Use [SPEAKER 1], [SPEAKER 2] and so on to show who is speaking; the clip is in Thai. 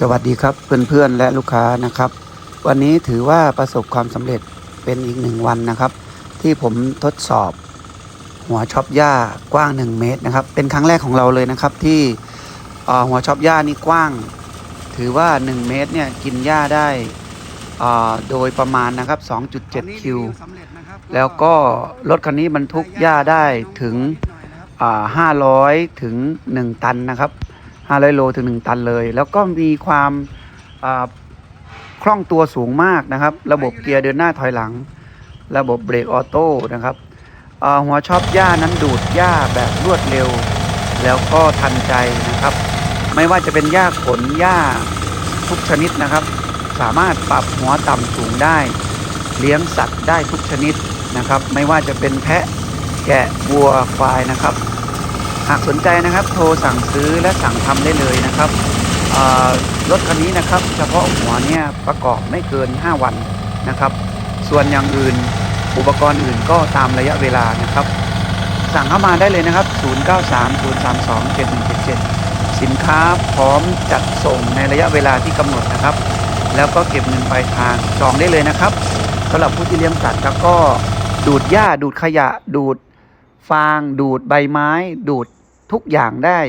[SPEAKER 1] สวัสดีครับเพื่อนๆและลูกค้านะครับ วันนี้ถือว่าประสบความสำเร็จเป็นอีกหนึ่งวันนะครับ ที่ผมทดสอบ หัวช็อปหญ้ากว้าง 1 เมตรนะครับ เป็นครั้งแรกของเราเลยนะครับที่เอ่อหัวช็อปหญ้านี่กว้าง ถือว่า 1 เมตรเนี่ยกินหญ้าได้เอ่อโดยประมาณนะครับ 2.7 คิว แล้วก็รถคันนี้บรรทุกหญ้าได้ถึงอ่า500 ถึง 1 ตันนะครับ 500 โลถึง 1 ตันเลย แล้วก็มีความคล่องตัวสูงมากนะครับ ระบบเกียร์เดินหน้าถอยหลัง ระบบเบรกออโต้นะครับหัวชอปหญ้านั้นดูดหญ้าแบบรวดเร็ว แล้วก็ทันใจนะครับ ไม่ว่าจะเป็นหญ้าขนหญ้าทุกชนิดนะครับ สามารถปรับหัวต่ำสูงได้ เลี้ยงสัตว์ได้ทุกชนิดนะครับ ไม่ว่าจะเป็นแพะแกะวัวควายนะครับ หากสนใจนะครับโทรสั่งซื้อและสั่งทำได้เลยนะครับรถคันนี้นะครับ เฉพาะหัวเนี่ยประกอบไม่เกิน 5 วันนะครับ ส่วนอย่างอื่นอุปกรณ์อื่นก็ตามระยะเวลานะครับ สั่งเข้ามาได้เลยนะครับ 0930327177 สินค้าพร้อมจัดส่งในระยะเวลาที่กำหนดนะครับ แล้วก็เก็บเงินปลายทางจองได้เลยนะครับสำหรับผู้ที่เลี้ยงสัตว์ก็ดูดหญ้าดูดขยะดูด ฟางดูดใบไม้ ดูดทุกอย่างได้